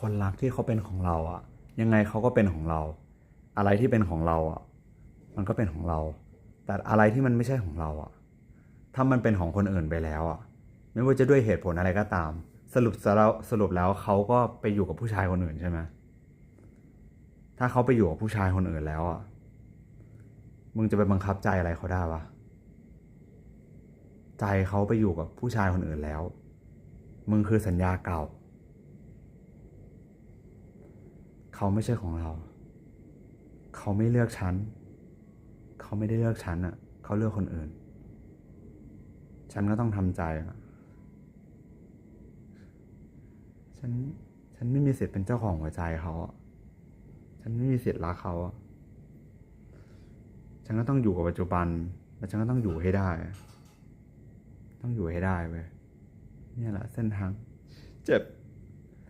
คนรักที่เขาเป็นของเราอะยังไงเขาก็เป็นของเรา อะไรที่เป็นของเราอะมันก็เป็นของเรา แต่อะไรที่มันไม่ใช่ของเราอะถ้ามันเป็นของคนอื่นไปแล้วอะไม่ว่าจะด้วยเหตุผลอะไรก็ตาม สรุปแล้วสรุปแล้วเขาก็ไปอยู่กับผู้ชายคนอื่นใช่ไหมถ้าเขาไปอยู่กับผู้ชายคนอื่นแล้วอะมึงจะไปบังคับใจอะไรเขาได้วะใจเขาไปอยู่กับผู้ชายคนอื่นแล้ว มึงคือสัญญาเก่า เขาไม่ใช่ของเรา เขาไม่เลือกฉัน เขาไม่ได้เลือกฉันอะ เขาเลือกคนอื่น ฉันก็ต้องทำใจอะฉัน ฉันไม่มีสิทธิ์เป็นเจ้าของหัวใจเขาอะฉันไม่มีสิทธิ์รักเขาอะฉันก็ต้องอยู่กับปัจจุบัน แล้วฉันก็ต้องอยู่ให้ได้ ต้องอยู่ให้ได้เว้ยนี่แหละเส้นทาง เจ็บ